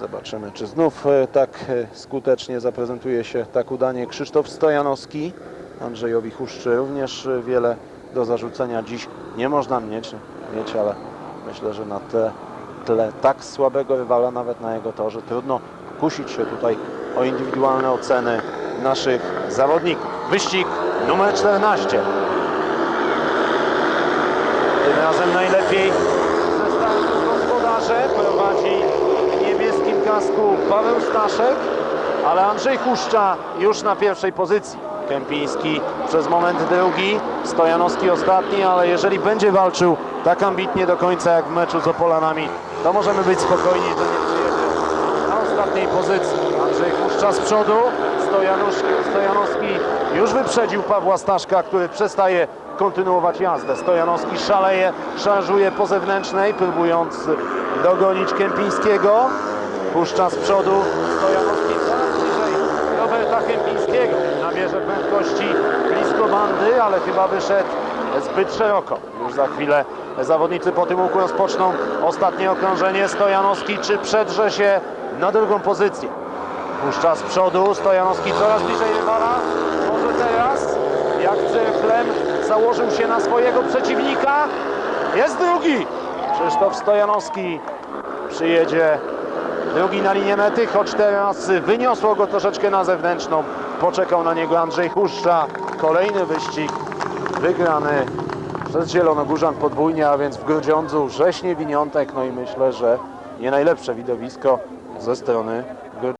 Zobaczymy, czy znów e, tak e, skutecznie zaprezentuje się, tak udanie Krzysztof Stojanowski. Andrzejowi Huszczy również e, wiele do zarzucenia dziś nie można mieć, mieć ale myślę, że na te tle tak słabego rywala, nawet na jego torze, trudno kusić się tutaj o indywidualne oceny naszych zawodników. Wyścig numer 14. Tym razem najlepiej ze startu gospodarze prowadzi w kasku Paweł Staszek, ale Andrzej Huszcza już na pierwszej pozycji. Kępiński przez moment drugi, Stojanowski ostatni, ale jeżeli będzie walczył tak ambitnie do końca jak w meczu z Opolanami, to możemy być spokojni, że nie przyjedzie na ostatniej pozycji. Andrzej Huszcza z przodu, Stojanowski już wyprzedził Pawła Staszka, który przestaje kontynuować jazdę. Stojanowski szaleje, szarżuje po zewnętrznej, próbując dogonić Kępińskiego. Puszcza z przodu, Stojanowski coraz bliżej Roberta Kępińskiego. Nabierze prędkości blisko bandy, ale chyba wyszedł zbyt szeroko. Już za chwilę zawodnicy po tym łuku rozpoczną ostatnie okrążenie. Stojanowski czy przedrze się na drugą pozycję. Puszcza z przodu, Stojanowski coraz bliżej rywala. Może teraz, jak cyrklem, założył się na swojego przeciwnika. Jest drugi! Krzysztof Stojanowski przyjedzie drugi na linię mety, choć teraz wyniosło go troszeczkę na zewnętrzną. Poczekał na niego Andrzej Huszcza. Kolejny wyścig wygrany przez Zielonogórzan podwójnie, a więc w Grudziądzu Rześnie Winiątek. No i myślę, że nie najlepsze widowisko ze strony